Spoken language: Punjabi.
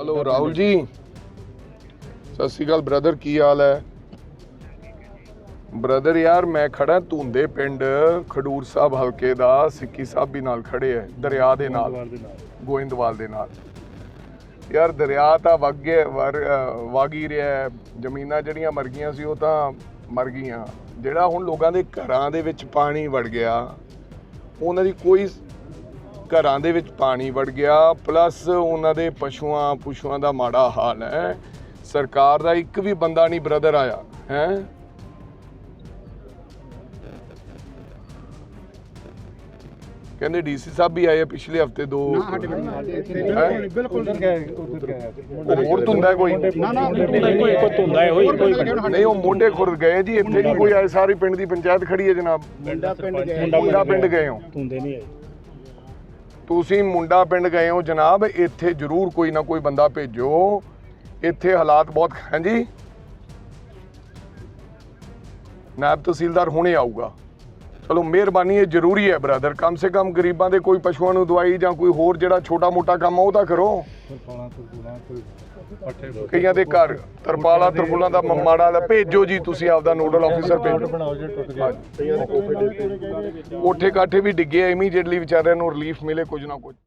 ਹਲੋ ਰਾਹੁਲ ਜੀ ਸਤਿ ਸ਼੍ਰੀ ਅਕਾਲ ਬ੍ਰਦਰ ਕੀ ਹਾਲ ਹੈ? ਬ੍ਰਦਰ ਯਾਰ ਮੈਂ ਖੜਾ ਧੁੰਦੇ ਪਿੰਡ ਖਡੂਰ ਸਾਹਿਬ ਹਲਕੇ ਦਾ ਸਿੱਕੀ ਸਾਹਿਬ ਵੀ ਨਾਲ ਖੜੇ ਹੈ ਦਰਿਆ ਦੇ ਨਾਲ ਗੋਇੰਦਵਾਲ ਦੇ ਨਾਲ। ਯਾਰ ਦਰਿਆ ਤਾਂ ਵਗੇ ਵਗ ਰਿਹਾ। ਜ਼ਮੀਨਾਂ ਜਿਹੜੀਆਂ ਮਰ ਗਈਆਂ ਸੀ ਉਹ ਤਾਂ ਮਰ ਗਈਆਂ। ਜਿਹੜਾ ਹੁਣ ਲੋਕਾਂ ਦੇ ਘਰਾਂ ਦੇ ਵਿੱਚ ਪਾਣੀ ਵੜ ਗਿਆ ਉਹਨਾਂ ਦੀ ਕੋਈ ਘਰਾਂ ਦੇ ਵਿੱਚ ਪਾਣੀ ਵੜ ਗਿਆ ਪਲੱਸ ਉਹਨਾਂ ਦੇ ਪਸ਼ੂਆਂ ਪੁਸ਼ੂਆਂ ਦਾ ਮਾੜਾ ਹਾਲ ਹੈ। ਸਰਕਾਰ ਦਾ ਇੱਕ ਵੀ ਬੰਦਾ ਨਹੀਂ ਬ੍ਰਦਰ ਆਇਆ ਹੈ? ਕਹਿੰਦੇ ਡੀਸੀ ਸਾਹਿਬ ਵੀ ਆਏ ਆ ਪਿਛਲੇ ਹਫ਼ਤੇ ਦੋ? ਬਿਲਕੁਲ ਹੋਰ ਤੁੰਦਾ ਕੋਈ? ਨਾ ਨਾ ਕੋਈ ਕੋਈ ਧੁੰਦਾ ਹੈ ਹੋਈ ਕੋਈ ਨਹੀਂ। ਉਹ ਮੁੰਡੇ ਖੁਰਦ ਗਏ ਜੀ ਇੱਥੇ ਨਹੀਂ ਕੋਈ ਆਏ ਸਾਰੀ ਪਿੰਡ ਦੀ ਪੰਚਾਇਤ ਖੜੀ ਹੈ ਜਨਾਬ। ਮੁੰਡਾ ਪਿੰਡ ਗਏ। ਮੁੰਡਾ ਪਿੰਡ ਗਏ ਹੋ। ਧੁੰਦੇ ਨਹੀਂ ਆਏ। ਤੁਸੀਂ ਮੁੰਡਾ ਪਿੰਡ ਗਏ ਹੋ ਜਨਾਬ, ਇੱਥੇ ਜ਼ਰੂਰ ਕੋਈ ਨਾ ਕੋਈ ਬੰਦਾ ਭੇਜੋ। ਇੱਥੇ ਹਾਲਾਤ ਬਹੁਤ ਹਾਂਜੀ ਨਾਇਬ ਤਹਿਸੀਲਦਾਰ ਹੁਣੇ ਆਊਗਾ। ਚਲੋ ਮਿਹਰਬਾਨੀ, ਇਹ ਜ਼ਰੂਰੀ ਹੈ ਬ੍ਰਦਰ ਕਮ ਸੇ ਕਮ ਗਰੀਬਾਂ ਦੇ ਕੋਈ ਪਸ਼ੂਆਂ ਨੂੰ ਦਵਾਈ ਜਾਂ ਕੋਈ ਹੋਰ ਜਿਹੜਾ ਛੋਟਾ ਮੋਟਾ ਕੰਮ ਆ, ਉਹ ਤਾਂ ਕਰੋ। ਕੋਈ ਪੱਠੇ ਕਈਆਂ ਦੇ ਘਰ ਤਰਪਾਲਾ ਤਰਪੁਲਾਂ ਦਾ ਮਾੜਾ ਹੈ। ਭੇਜੋ ਜੀ ਤੁਸੀਂ ਆਪਦਾ ਨੋਡਲ ਆਫੀਸਰ ਭੇਜੋ। ਬਣਾਓ ਜੇ ਟੁੱਟ ਗਏ। ਕੋਠੇ ਕਾਠੇ ਵੀ ਡਿੱਗੇ ਇਮੀਡੀਏਟਲੀ ਵਿਚਾਰਿਆਂ ਨੂੰ ਰਿਲੀਫ ਮਿਲੇ ਕੁਝ ਨਾ ਕੁਝ।